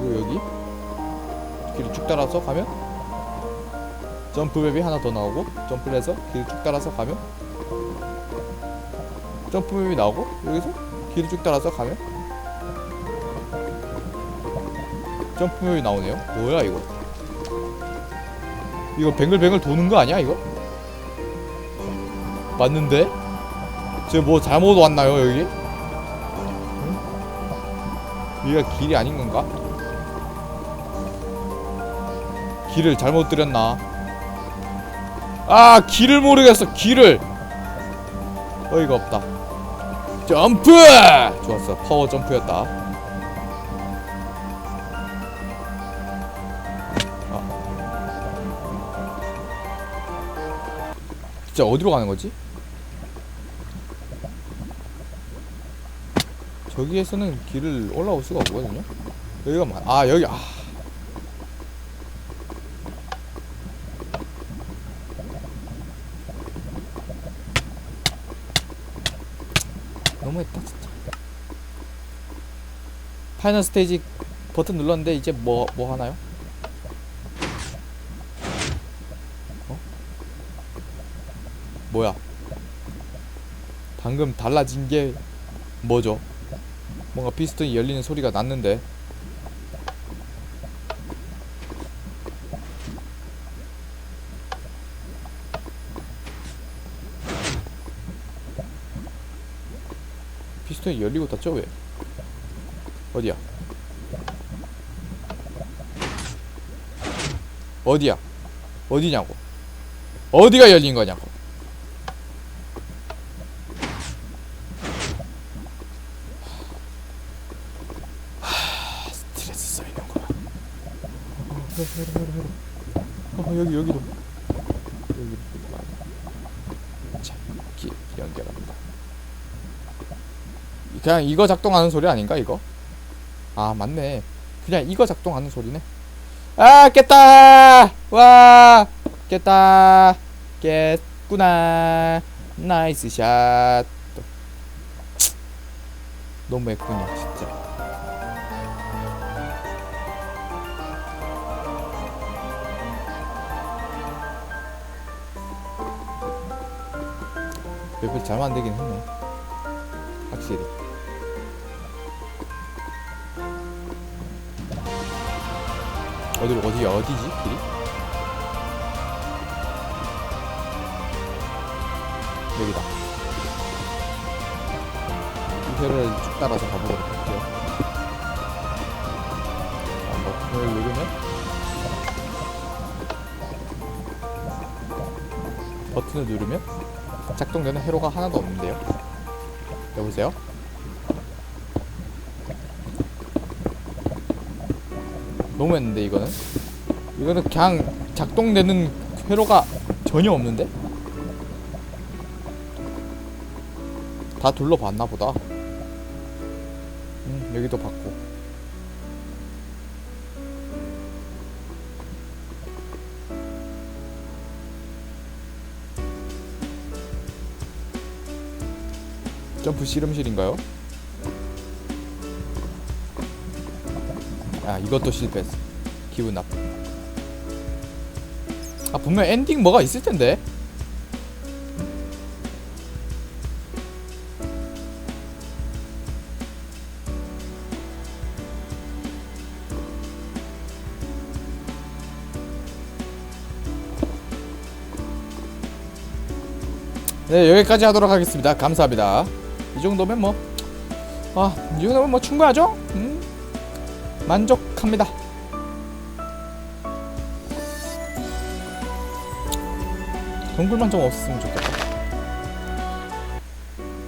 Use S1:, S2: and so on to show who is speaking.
S1: 그리고 여기 길을 쭉 따라서 가면 점프맵이 하나 더 나오고 점프를 해서 길을 쭉 따라서 가면 점프맵이 나오고 여기서 길을 쭉 따라서 가면 점프맵이 나오네요 뭐야 이거 이거 뱅글뱅글 도는 거 아니야 이거? 맞는데? 지금 뭐 잘못 왔나요 여기? 응? 여기가 길이 아닌 건가? 길을 잘못 들였나? 아 길을 모르겠어 길을 어이가 없다 점프! 좋았어 파워 점프였다 아. 진짜 어디로 가는 거지? 저기에서는 길을 올라올 수가 없거든요 여기가 마... 아 여기 아 너무했다 진짜 파이널 스테이지 버튼 눌렀는데 이제 뭐뭐 하나요? 어? 뭐야? 방금 달라진 게 뭐죠? 뭔가 피스톤이 열리는 소리가 났는데 피스톤이 열리고 닫죠 왜? 어디야? 어디야? 어디냐고? 어디가 열린 거냐고? 하, 스트레스. 어, 해로, 해로, 해로. 어, 여기 여기도 여기 자, 기 연결합니다. 그냥 이거 작동하는 소리 아닌가 이거? 아 맞네. 그냥 이거 작동하는 소리네. 아 깼다. 와 깼다. 깼구나. 나이스 샷. 너무했군요 진짜. 맵을 잘 만들긴 했네. 확실히. 어디로 어디 어디지 길이? 여기다. 이 회를 쭉 따라서 가보도록 할게요. 자, 버튼을 누르면 버튼을 누르면 작동되는 회로가 하나도 없는데요. 여보세요? 너무했는데 이거는? 이거는 그냥 작동되는 회로가 전혀 없는데? 다 둘러봤나 보다. 음 여기도 봤고. 점프 실험실인가요? 아 이것도 실패했어. 기분 나빠 아 분명 엔딩 뭐가 있을 텐데? 네 여기까지 하도록 하겠습니다. 감사합니다. 이 정도면 뭐 아, 이 정도면 뭐 충분하죠? 음? 만족합니다. 동굴만 좀 없었으면 좋겠다.